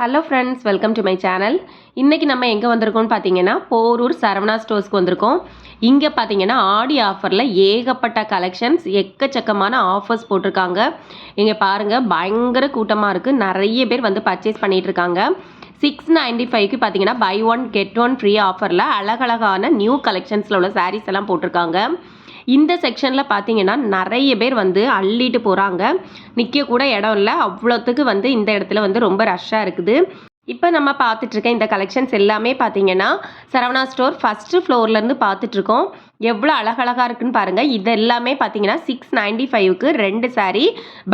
Hello friends welcome to my channel இன்றைக்கி நம்ம எங்கே வந்திருக்கோம்னு பார்த்தீங்கன்னா போரூர் சரவணா ஸ்டோர்ஸ்க்கு வந்திருக்கோம். இங்கே பார்த்தீங்கன்னா ஆடி ஆஃபரில் ஏகப்பட்ட கலெக்ஷன்ஸ் எக்கச்சக்கமான ஆஃபர்ஸ் போட்டிருக்காங்க. இங்கே பாருங்கள் பயங்கர கூட்டமாக இருக்குது நிறைய பேர் வந்து பர்ச்சேஸ் பண்ணிகிட்டு இருக்காங்க. சிக்ஸ் நைன்டி ஃபைவ்க்கு பார்த்தீங்கன்னா buy one get one free ஆஃபரில் அழகழகான நியூ கலெக்ஷன்ஸில் உள்ள சாரீஸ் எல்லாம் போட்டிருக்காங்க. இந்த செக்ஷனில் பார்த்தீங்கன்னா நிறைய பேர் வந்து அள்ளிட்டு போகிறாங்க நிற்க கூட இடம் இல்லை. அவ்வளோத்துக்கு வந்து இந்த இடத்துல வந்து ரொம்ப ரஷ்ஷாக இருக்குது. இப்போ நம்ம பார்த்துட்ருக்க இந்த கலெக்ஷன்ஸ் எல்லாமே பார்த்தீங்கன்னா சரவணா ஸ்டோர் ஃபஸ்ட்டு ஃப்ளோர்லேருந்து பார்த்துட்ருக்கோம் எவ்வளோ அழகழகாக இருக்குன்னு பாருங்கள் இது எல்லாமே பார்த்தீங்கன்னா சிக்ஸ் நைன்டி ஃபைவ்க்கு ரெண்டு sari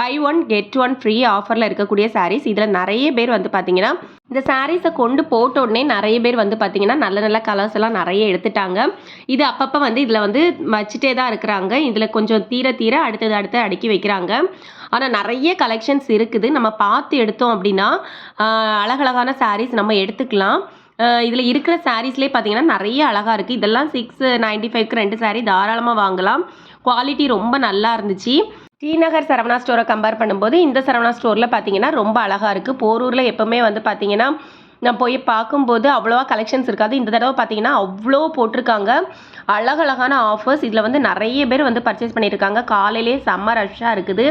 buy one get one free ஆஃபரில் இருக்கக்கூடிய சாரீஸ் இதில் நிறைய பேர் வந்து பார்த்தீங்கன்னா இந்த சாரீஸை கொண்டு போட்ட உடனே நிறைய பேர் வந்து பார்த்தீங்கன்னா நல்ல நல்ல கலர்ஸ் எல்லாம் நிறைய எடுத்துட்டாங்க. இது அப்பப்போ வந்து இதில் வந்து வச்சுட்டே தான் இருக்கிறாங்க. இதில் கொஞ்சம் தீர தீர அடுத்தது அடுத்து அடுக்கி வைக்கிறாங்க. ஆனால் நிறைய கலெக்ஷன்ஸ் இருக்குது. நம்ம பார்த்து எடுத்தோம் அப்படின்னா அழகழகான சாரீஸ் நம்ம எடுத்துக்கலாம். இதில் இருக்கிற சாரீஸ்லேயே பார்த்தீங்கன்னா நிறைய அழகாக இருக்குது இதெல்லாம் சிக்ஸ் நைன்டி ஃபைவ்க்கு ரெண்டு சாரீ தாராளமாக வாங்கலாம். குவாலிட்டி ரொம்ப நல்லா இருந்துச்சு. ஸ்ரீநகர் சரவணா ஸ்டோரை கம்பேர் பண்ணும்போது இந்த சரவணா ஸ்டோரில் பார்த்தீங்கன்னா ரொம்ப அழகாக இருக்குது போரூரில் எப்போவுமே வந்து பார்த்தீங்கன்னா நான் போய் பார்க்கும்போது அவ்வளோவா கலெக்ஷன்ஸ் இருக்காது. இந்த தடவை பார்த்தீங்கன்னா அவ்வளோ போட்டிருக்காங்க. அழகழகான ஆஃபர்ஸ் இதில் வந்து நிறைய பேர் வந்து பர்ச்சேஸ் பண்ணியிருக்காங்க. காலையிலே செம்ம ரஷ்ஷாக இருக்குது.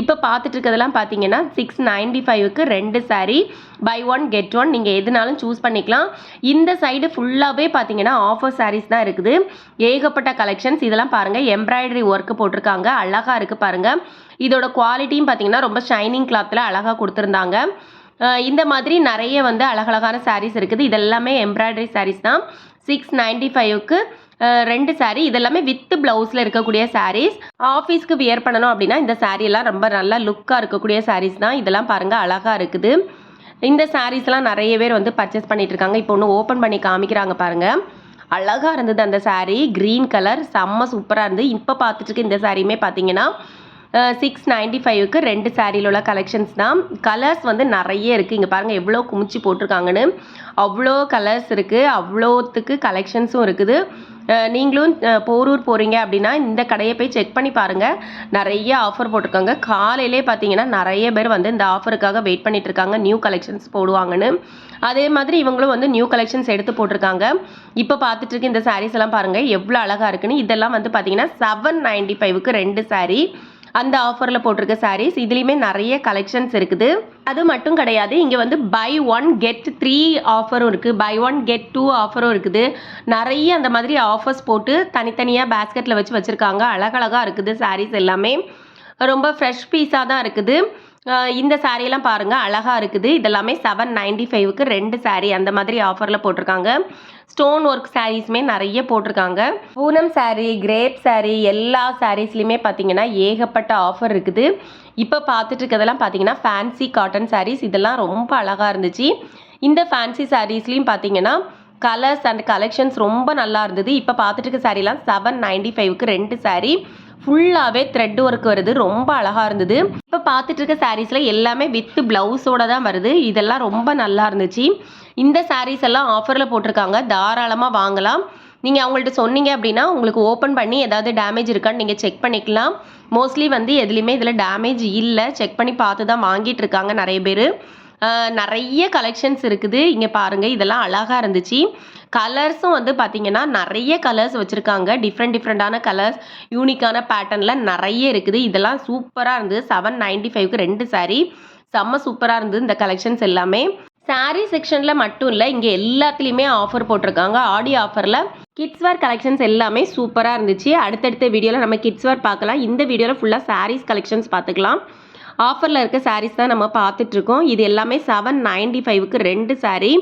இப்போ பார்த்துட்டு இருக்கிறதெல்லாம் பார்த்தீங்கன்னா சிக்ஸ் நைன்டி ஃபைவ்க்கு ரெண்டு saree. Buy one get one நீங்கள் எதுனாலும் சூஸ் பண்ணிக்கலாம். இந்த சைடு ஃபுல்லாகவே பார்த்தீங்கன்னா ஆஃபர் சாரீஸ் தான் இருக்குது. ஏகப்பட்ட கலெக்ஷன்ஸ் இதெல்லாம் பாருங்கள் எம்ப்ராய்டரி ஒர்க்கு போட்டிருக்காங்க. அழகாக இருக்குது பாருங்கள் இதோட குவாலிட்டியும் பார்த்தீங்கன்னா ரொம்ப ஷைனிங் கிளாத்தில் அழகாக கொடுத்துருந்தாங்க. இந்த மாதிரி நிறைய வந்து அழகழகான சாரீஸ் இருக்குது. இதெல்லாமே எம்ப்ராய்டரி சாரீஸ் தான். சிக்ஸ் நைன்டி ஃபைவ்க்கு ரெண்டு சாரீ இதெல்லாமே வித் ப்ளவுஸில் இருக்கக்கூடிய சாரீஸ் ஆஃபீஸ்க்கு வியர் பண்ணணும் அப்படின்னா இந்த சாரீ எல்லாம் ரொம்ப நல்லா லுக்காக இருக்கக்கூடிய சாரீஸ் தான். இதெல்லாம் பாருங்கள் அழகாக இருக்குது. இந்த சாரீஸ்லாம் நிறைய பேர் வந்து பர்ச்சேஸ் பண்ணிட்டு இருக்காங்க. இப்போ ஒன்று ஓப்பன் பண்ணி காமிக்கிறாங்க பாருங்கள் அழகாக இருந்தது அந்த சாரீ க்ரீன் கலர் செம்ம சூப்பராக இருந்து இப்போ பார்த்துட்டு இருக்க இந்த சாரியுமே பார்த்தீங்கன்னா சிக்ஸ் நைன்டி ஃபைவ்க்கு ரெண்டு சாரியில் உள்ள கலெக்ஷன்ஸ் தான். கலர்ஸ் வந்து நிறைய இருக்குது இங்கே பாருங்கள் எவ்வளோ குமிச்சு போட்டிருக்காங்கன்னு. அவ்வளோ கலர்ஸ் இருக்குது அவ்வளோத்துக்கு கலெக்ஷன்ஸும் இருக்குது. நீங்களும் போரூர் போகிறீங்க அப்படின்னா இந்த கடையை போய் செக் பண்ணி பாருங்கள் நிறைய ஆஃபர் போட்டிருக்காங்க. காலையிலே பார்த்தீங்கன்னா நிறைய பேர் வந்து இந்த ஆஃபருக்காக வெயிட் பண்ணிட்டு இருக்காங்க. நியூ கலெக்ஷன்ஸ் போடுவாங்கன்னு. அதே மாதிரி இவங்களும் வந்து நியூ கலெக்ஷன்ஸ் எடுத்து போட்டிருக்காங்க. இப்போ பார்த்துட்டு இருக்க இந்த சாரீஸ் எல்லாம் பாருங்கள் எவ்வளோ அழகாக இருக்குன்னு. இதெல்லாம் வந்து பார்த்தீங்கன்னா செவன் நைன்டி ஃபைவ்க்கு ரெண்டு சாரீ அந்த ஆஃபரில் போட்டிருக்க சாரீஸ் இதுலேயுமே நிறைய கலெக்ஷன்ஸ் இருக்குது. அது மட்டும் கிடையாது இங்கே வந்து பை ஒன் கெட் த்ரீ ஆஃபரும் இருக்குது பை ஒன் கெட் டூ ஆஃபரும் இருக்குது. நிறைய அந்த மாதிரி ஆஃபர்ஸ் போட்டு தனித்தனியாக பேஸ்கெட்டில் வச்சு வச்சுருக்காங்க. அழகழகாக இருக்குது சாரீஸ் எல்லாமே. ரொம்ப ஃப்ரெஷ் பீஸாக தான் இருக்குது. இந்த சாரியெல்லாம் பாருங்கள் அழகாக இருக்குது. இதெல்லாமே செவன் நைன்டி ஃபைவுக்கு ரெண்டு saree அந்த மாதிரி ஆஃபரில் போட்டிருக்காங்க. ஸ்டோன் ஒர்க் சாரீஸுமே நிறைய போட்டிருக்காங்க. பூனம் சாரீ கிரேப் சாரீ எல்லா சாரீஸ்லையுமே பார்த்தீங்கன்னா ஏகப்பட்ட ஆஃபர் இருக்குது. இப்போ பார்த்துட்டு இருக்கிறதெல்லாம் பார்த்தீங்கன்னா ஃபேன்சி காட்டன் சாரீஸ் இதெல்லாம் ரொம்ப அழகாக இருந்துச்சு. இந்த ஃபேன்சி சாரீஸ்லையும் பார்த்தீங்கன்னா கலர்ஸ் அண்ட் கலெக்ஷன்ஸ் ரொம்ப நல்லா இருந்தது. இப்போ பார்த்துட்டு இருக்க சாரீலாம் செவன் நைன்டி ஃபைவ்க்கு ரெண்டு saree. ஃபுல்லாகவே த்ரெட் ஒர்க் வருது. ரொம்ப அழகாக இருந்தது. இப்போ பார்த்துட்டு இருக்க சாரீஸில் எல்லாமே வித் ப்ளவுஸோட தான் வருது. இதெல்லாம் ரொம்ப நல்லா இருந்துச்சு. இந்த சாரீஸ் எல்லாம் ஆஃபரில் போட்டிருக்காங்க. தாராளமாக வாங்கலாம். நீங்கள் அவங்கள்ட்ட சொன்னீங்க அப்படின்னா உங்களுக்கு ஓப்பன் பண்ணி ஏதாவது டேமேஜ் இருக்கான்னு நீங்கள் செக் பண்ணிக்கலாம். மோஸ்ட்லி வந்து எதுலேயுமே இதில் டேமேஜ் இல்லை. செக் பண்ணி பார்த்து தான் வாங்கிட்டு இருக்காங்க நிறைய பேர். நிறைய கலெக்ஷன்ஸ் இருக்குது. இங்கே பாருங்கள் இதெல்லாம் அழகாக இருந்துச்சு. கலர்ஸும் வந்து பார்த்தீங்கன்னா நிறைய கலர்ஸ் வச்சுருக்காங்க. டிஃப்ரெண்ட் டிஃப்ரெண்ட்டான கலர்ஸ். யூனிக்கான பேட்டர்னில் நிறைய இருக்குது. இதெல்லாம் சூப்பராக இருந்தது. செவன் நைன்டி ஃபைவ்க்கு ரெண்டு சாரீ செம்ம சூப்பராக இருந்தது இந்த கலெக்ஷன்ஸ் எல்லாமே. சாரீ செக்ஷனில் மட்டும் இல்லை இங்கே எல்லாத்துலேயுமே ஆஃபர் போட்டிருக்காங்க. ஆடி ஆஃபரில் கிட்ஸ் வேர் கலெக்ஷன்ஸ் எல்லாமே சூப்பராக இருந்துச்சு. அடுத்தடுத்த வீடியோவில் நம்ம கிட்ஸ் வேர் பார்க்கலாம். இந்த வீடியோவில் ஃபுல்லாக சாரீஸ் கலெக்ஷன்ஸ் பார்த்துக்கலாம். ஆஃபரில் இருக்க சாரீஸ் தான் நம்ம பார்த்துட்ருக்கோம் இது எல்லாமே செவன் நைன்டி ஃபைவ்க்கு ரெண்டு சாரீ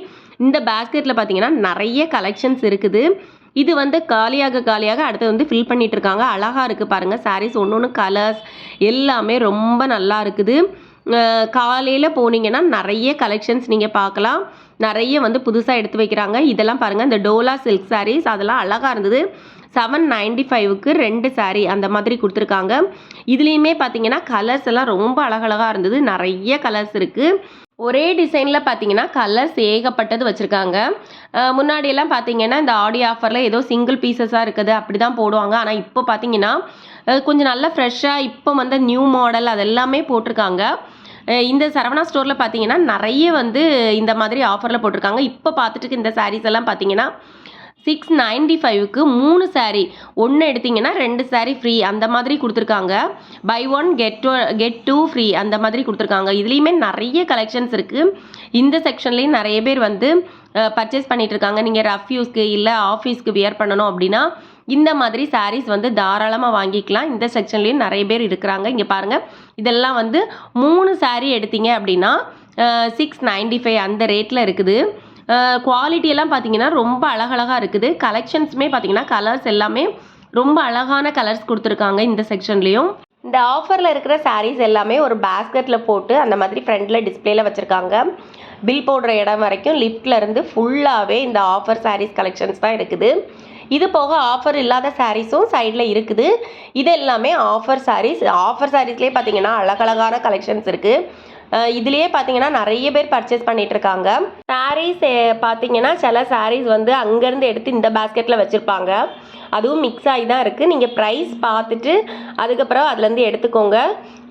இந்த பேஸ்கெட்டில் பார்த்தீங்கன்னா நிறைய கலெக்ஷன்ஸ் இருக்குது. இது வந்து காலியாக காலியாக அடுத்தது வந்து ஃபில் பண்ணிட்டு இருக்காங்க அழகாக இருக்குது பாருங்கள் சாரீஸ் ஒன்று ஒன்று கலர்ஸ் எல்லாமே ரொம்ப நல்லா இருக்குது. காலையில் போனீங்கன்னா நிறைய கலெக்ஷன்ஸ் நீங்கள் பார்க்கலாம் நிறைய வந்து புதுசாக எடுத்து வைக்கிறாங்க. இதெல்லாம் பாருங்கள் இந்த டோலா சில்க் சாரீஸ் அதெல்லாம் அழகாக இருந்தது. செவன் நைன்டி ஃபைவுக்கு ரெண்டு சாரீ அந்த மாதிரி கொடுத்துருக்காங்க. இதுலேயுமே பார்த்தீங்கன்னா கலர்ஸ் எல்லாம் ரொம்ப அழகழகாக இருந்தது. நிறைய கலர்ஸ் இருக்குது ஒரே டிசைனில் பார்த்தீங்கன்னா கலர்ஸ் ஏகப்பட்டது வச்சுருக்காங்க. முன்னாடியெல்லாம் பார்த்தீங்கன்னா இந்த ஆடி ஆஃபரில் ஏதோ சிங்கிள் பீசஸாக இருக்குது அப்படி தான் போடுவாங்க. ஆனால் இப்போ பார்த்தீங்கன்னா கொஞ்சம் நல்லா ஃப்ரெஷ்ஷாக இப்போ வந்து நியூ மாடல் அது எல்லாமே போட்டிருக்காங்க இந்த சரவணா ஸ்டோரில் பார்த்தீங்கன்னா நிறைய வந்து இந்த மாதிரி ஆஃபரில் போட்டிருக்காங்க. இப்போ பார்த்துட்டு இந்த சாரீஸ் எல்லாம் பார்த்தீங்கன்னா சிக்ஸ் நைன்டி ஃபைவுக்கு மூணு சாரீ ஒன்று எடுத்தீங்கன்னா ரெண்டு சாரீ ஃப்ரீ அந்த மாதிரி கொடுத்துருக்காங்க. Buy one get get two free அந்த மாதிரி கொடுத்துருக்காங்க. இதுலேயுமே நிறைய கலெக்ஷன்ஸ் இருக்குது இந்த செக்ஷன்லேயும் நிறைய பேர் வந்து பர்ச்சேஸ் பண்ணிகிட்டு இருக்காங்க நீங்கள் ரஃப் யூஸ்க்கு இல்லை ஆஃபீஸ்க்கு வியர் பண்ணணும் அப்படின்னா இந்த மாதிரி சாரீஸ் வந்து தாராளமாக வாங்கிக்கலாம். இந்த செக்ஷன்லேயும் நிறைய பேர் இருக்கிறாங்க. இங்கே பாருங்கள் இதெல்லாம் வந்து மூணு சாரீ எடுத்தீங்க அப்படின்னா சிக்ஸ் நைன்டி ஃபைவ் அந்த ரேட்டில் இருக்குது. குவாலிட்டி எல்லாம் பார்த்தீங்கன்னா ரொம்ப அழகழகாக இருக்குது. கலெக்ஷன்ஸுமே பார்த்தீங்கன்னா கலர்ஸ் எல்லாமே ரொம்ப அழகான கலர்ஸ் கொடுத்துருக்காங்க இந்த செக்ஷன்லேயும் இந்த ஆஃபரில் இருக்கிற சாரீஸ் எல்லாமே ஒரு பேஸ்கெட்டில் போட்டு அந்த மாதிரி ஃப்ரண்டில் டிஸ்ப்ளேல வச்சுருக்காங்க. பில் போடுற இடம் வரைக்கும் லிஃப்ட்லேருந்து ஃபுல்லாகவே இந்த ஆஃபர் சாரீஸ் கலெக்ஷன்ஸ் தான் இருக்குது. இது போக ஆஃபர் இல்லாத சாரீஸும் சைடில் இருக்குது. இது எல்லாமே ஆஃபர் சாரீஸ் ஆஃபர் சாரீஸ்லேயே பார்த்தீங்கன்னா அழகழகான கலெக்ஷன்ஸ் இருக்குது இதுலேயே பார்த்தீங்கன்னா நிறைய பேர் பர்ச்சேஸ் பண்ணிட்டு இருக்காங்க சாரீஸ் பார்த்தீங்கன்னா சில சாரீஸ் வந்து அங்கேருந்து எடுத்து இந்த பேஸ்கெட்டில் வச்சுருப்பாங்க. அதுவும் மிக்ஸ் ஆகி தான் இருக்குது நீங்கள் ப்ரைஸ் பார்த்துட்டு அதுக்கப்புறம் அதுலேருந்து எடுத்துக்கோங்க.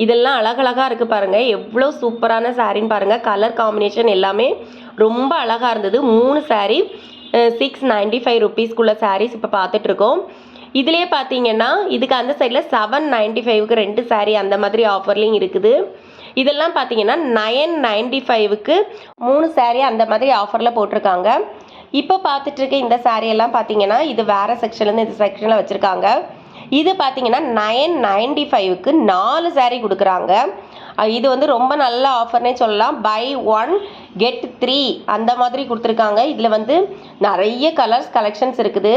இதெல்லாம் அழகழகாக இருக்குது பாருங்கள் எவ்வளோ சூப்பரான சாரின்னு பாருங்கள் கலர் காம்பினேஷன் எல்லாமே ரொம்ப அழகாக இருந்தது. மூணு சாரீ சிக்ஸ் நைன்டி ஃபைவ் ருபீஸ்க்குள்ள சாரீஸ் இப்போ பார்த்துட்ருக்கோம் இதுலேயே பார்த்தீங்கன்னா இதுக்கு அந்த சைடில் செவன் நைன்டி ஃபைவ்க்கு ரெண்டு சாரீ அந்த மாதிரி ஆஃபர்லேயும் இருக்குது. இதெல்லாம் பார்த்தீங்கன்னா நயன் நைன்டி ஃபைவுக்கு மூணு சாரீ அந்த மாதிரி ஆஃபரில் போட்டிருக்காங்க. இப்போ பார்த்துட்டு இருக்க இந்த சாரியெல்லாம் பார்த்தீங்கன்னா இது வேறு செக்ஷன்லேருந்து இந்த செக்ஷனில் வச்சுருக்காங்க. இது பார்த்தீங்கன்னா நயன் நைன்டி ஃபைவுக்கு நாலு சாரீ கொடுக்குறாங்க. இது வந்து ரொம்ப நல்ல ஆஃபர்னே சொல்லலாம். பை ஒன் கெட் த்ரீ அந்த மாதிரி கொடுத்துருக்காங்க. இதில் வந்து நிறைய கலர்ஸ் கலெக்ஷன்ஸ் இருக்குது.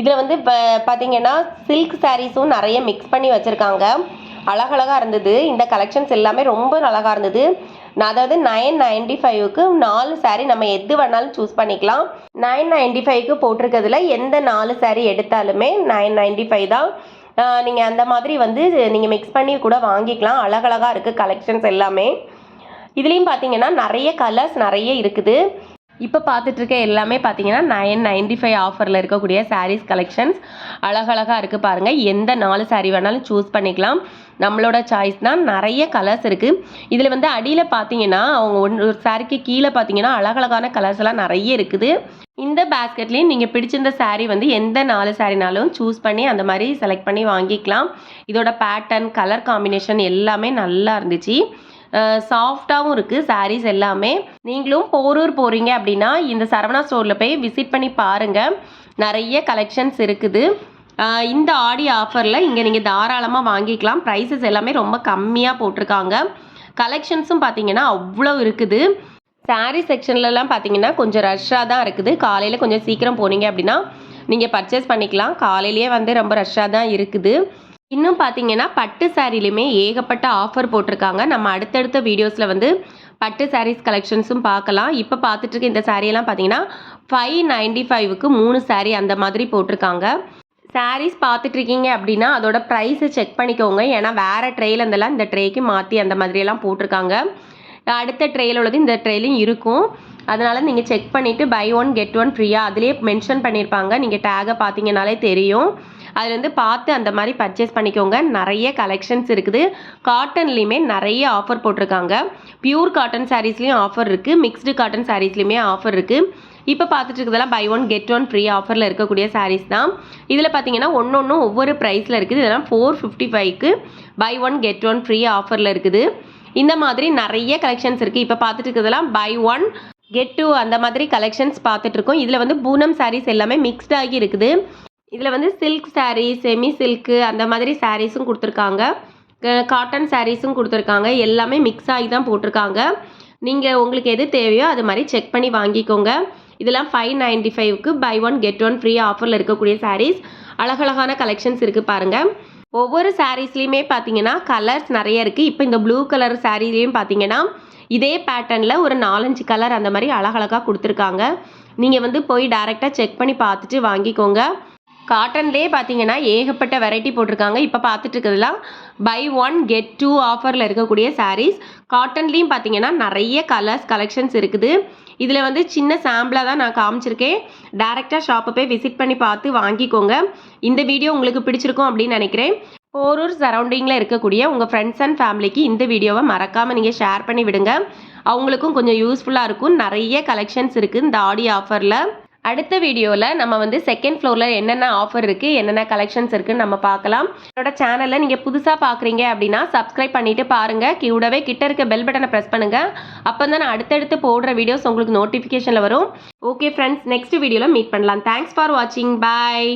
இதில் வந்து இப்போ பார்த்தீங்கன்னா சில்க் சாரீஸும் நிறைய மிக்ஸ் பண்ணி வச்சுருக்காங்க. அழகழகாக இருந்தது. இந்த கலெக்ஷன்ஸ் எல்லாமே ரொம்ப அழகாக இருந்தது. நான் அதாவது நைன் நைன்டி ஃபைவ்க்கு நாலு சாரீ நம்ம எது வேணாலும் சூஸ் பண்ணிக்கலாம். நைன் நைன்டி ஃபைவ்க்கு போட்டிருக்கிறதுல எந்த நாலு சாரீ எடுத்தாலுமே நைன் நைன்டி ஃபைவ் தான் நீங்கள் அந்த மாதிரி வந்து நீங்கள் மிக்ஸ் பண்ணி கூட வாங்கிக்கலாம். அழகழகாக இருக்குது கலெக்ஷன்ஸ் எல்லாமே. இதுலேயும் பார்த்தீங்கன்னா நிறைய கலர்ஸ் நிறைய இருக்குது. இப்போ பார்த்துட்டு இருக்க எல்லாமே பார்த்தீங்கன்னா நைன் நைன்டி ஃபைவ் ஆஃபரில் இருக்கக்கூடிய சாரீஸ் கலெக்ஷன்ஸ் அழகழகாக இருக்குது பாருங்கள் எந்த நாலு சாரீ வேணாலும் சூஸ் பண்ணிக்கலாம். நம்மளோட சாய்ஸ் தான். நிறைய கலர்ஸ் இருக்குது இதில் வந்து அடியில் பார்த்தீங்கன்னா அவங்க ஒன்று ஒரு சாரிக்கு கீழே பார்த்தீங்கன்னா அழகழகான கலர்ஸ் எல்லாம் நிறைய இருக்குது. இந்த பேஸ்கெட்லேயும் நீங்கள் பிடிச்சிருந்த சாரீ வந்து எந்த நாலு சாரினாலும் சூஸ் பண்ணி அந்த மாதிரி செலக்ட் பண்ணி வாங்கிக்கலாம். இதோட பேட்டர்ன் கலர் காம்பினேஷன் எல்லாமே நல்லா இருந்துச்சு. சாஃப்டாகவும் இருக்குது சாரீஸ் எல்லாமே. நீங்களும் போரூர் போகிறீங்க அப்படின்னா இந்த சரவணா ஸ்டோரில் போய் விசிட் பண்ணி பாருங்கள் நிறைய கலெக்ஷன்ஸ் இருக்குது. இந்த ஆடி ஆஃபரில் இங்கே நீங்கள் தாராளமாக வாங்கிக்கலாம். ப்ரைஸஸ் எல்லாமே ரொம்ப கம்மியாக போட்டிருக்காங்க. கலெக்ஷன்ஸும் பார்த்தீங்கன்னா அவ்வளோ இருக்குது. சாரீ செக்ஷன்லலாம் பார்த்தீங்கன்னா கொஞ்சம் ரஷ்ஷாக தான் இருக்குது. காலையில் கொஞ்சம் சீக்கிரம் போனீங்க அப்படின்னா நீங்கள் பர்ச்சேஸ் பண்ணிக்கலாம். காலையிலேயே வந்து ரொம்ப ரஷ்ஷாக தான் இருக்குது. இன்னும் பார்த்தீங்கன்னா பட்டு சாரிலையுமே ஏகப்பட்ட ஆஃபர் போட்டிருக்காங்க. நம்ம அடுத்தடுத்த வீடியோஸில் வந்து பட்டு சாரீஸ் கலெக்ஷன்ஸும் பார்க்கலாம். இப்போ பார்த்துட்டு இருக்க இந்த சாரியெல்லாம் பார்த்தீங்கன்னா ஃபைவ் நைன்டி ஃபைவுக்கு மூணு சாரீ அந்த மாதிரி போட்டிருக்காங்க. சாரீஸ் பார்த்துட்ருக்கீங்க அப்படின்னா அதோட ப்ரைஸை செக் பண்ணிக்கோங்க. ஏன்னா வேறு ட்ரெயில் இருந்தெல்லாம் இந்த ட்ரேக்கு மாற்றி அந்த மாதிரியெல்லாம் போட்டிருக்காங்க. அடுத்த ட்ரெயில் உள்ளது இந்த ட்ரெயிலும் இருக்கும். அதனால் நீங்கள் செக் பண்ணிவிட்டு பை ஒன் கெட் ஒன் ஃப்ரீயாக அதுலேயே மென்ஷன் பண்ணியிருப்பாங்க நீங்கள் டேகை பார்த்தீங்கனாலே தெரியும். அதுலேருந்து வந்து பார்த்து அந்த மாதிரி பர்ச்சேஸ் பண்ணிக்கோங்க. நிறைய கலெக்ஷன்ஸ் இருக்குது. காட்டன்லேயுமே நிறைய ஆஃபர் போட்டிருக்காங்க. பியூர் காட்டன் சாரீஸ்லேயும் ஆஃபர் இருக்குது மிக்ஸ்டு காட்டன் சாரீஸ்லேயுமே ஆஃபர் இருக்குது இப்போ பார்த்துட்டு இருக்கிறதெல்லாம் buy one get one free ஆஃபரில் இருக்கக்கூடிய சாரீஸ் தான். இதில் பார்த்தீங்கன்னா ஒன்று ஒன்றும் ஒவ்வொரு ப்ரைஸில் இருக்குது. இதெல்லாம் ஃபோர் ஃபிஃப்டி ஃபைவ்க்கு buy one get one free ஆஃபரில் இருக்குது. இந்த மாதிரி நிறைய கலெக்ஷன்ஸ் இருக்குது இப்போ பார்த்துட்டு இருக்கிறதெல்லாம் பை ஒன் கெட் டூ அந்த மாதிரி கலெக்ஷன்ஸ் பார்த்துட்ருக்கோம் இதில் வந்து பூனம் சாரீஸ் எல்லாமே மிக்ஸ்டாகி இருக்குது. இதில் வந்து சில்க் சாரீ செமி சில்க்கு அந்த மாதிரி சாரீஸும் கொடுத்துருக்காங்க. காட்டன் சாரீஸும் கொடுத்துருக்காங்க. எல்லாமே மிக்ஸ் ஆகி தான் போட்டிருக்காங்க. நீங்கள் உங்களுக்கு எது தேவையோ அது மாதிரி செக் பண்ணி வாங்கிக்கோங்க. இதெல்லாம் ஃபைவ் நைன்டி ஃபைவ்க்கு buy one get one free ஆஃபரில் இருக்கக்கூடிய சாரீஸ் அழகழகான கலெக்ஷன்ஸ் இருக்குது பாருங்கள் ஒவ்வொரு சாரீஸ்லேயுமே பார்த்தீங்கன்னா கலர்ஸ் நிறைய இருக்குது இப்போ இந்த ப்ளூ கலர் சாரீலையும் பார்த்தீங்கன்னா இதே பேட்டர்னில் ஒரு நாலஞ்சு கலர் அந்த மாதிரி அழகழகாக கொடுத்துருக்காங்க. நீங்கள் வந்து போய் டேரெக்டாக செக் பண்ணி பார்த்துட்டு வாங்கிக்கோங்க. காட்டன்லேயே பார்த்தீங்கன்னா ஏகப்பட்ட வெரைட்டி போட்டிருக்காங்க. இப்போ பார்த்துட்டு இருக்கிறதுலாம் பை ஒன் கெட் டூ ஆஃபரில் இருக்கக்கூடிய சாரீஸ் காட்டன்லேயும் பார்த்தீங்கன்னா நிறைய கலர்ஸ் கலெக்ஷன்ஸ் இருக்குது. இதில் வந்து சின்ன சாம்பிளாக தான் நான் காமிச்சிருக்கேன். டேரெக்டாக ஷாப்பை போய் விசிட் பண்ணி பார்த்து வாங்கிக்கோங்க. இந்த வீடியோ உங்களுக்கு பிடிச்சிருக்கும் அப்படின்னு நினைக்கிறேன். போரூர் சரௌண்டிங்கில் இருக்கக்கூடிய உங்கள் ஃப்ரெண்ட்ஸ் அண்ட் ஃபேமிலிக்கு இந்த வீடியோவை மறக்காமல் நீங்கள் ஷேர் பண்ணி விடுங்க. அவங்களுக்கும் கொஞ்சம் யூஸ்ஃபுல்லாக இருக்கும். நிறைய கலெக்ஷன்ஸ் இருக்குது இந்த ஆடி ஆஃபரில் அடுத்த வீடியோவில் நம்ம வந்து செகண்ட் ஃப்ளோரில் என்னென்ன ஆஃபர் இருக்குது என்னென்ன கலெக்ஷன்ஸ் இருக்குன்னு நம்ம பார்க்கலாம். என்னோட சேனலை நீங்கள் புதுசாக பார்க்குறீங்க அப்படின்னா சப்ஸ்கிரைப் பண்ணிவிட்டு பாருங்கள் கூடவே கிட்ட இருக்க பெல் பட்டனை ப்ரெஸ் பண்ணுங்கள் அப்போ தான் நான் அடுத்தடுத்து போடுற வீடியோஸ் உங்களுக்கு நோட்டிஃபிகேஷனில் வரும். ஓகே ஃப்ரெண்ட்ஸ் நெக்ஸ்ட் வீடியோவில் மீட் பண்ணலாம். தேங்க்ஸ் ஃபார் வாட்சிங் பாய்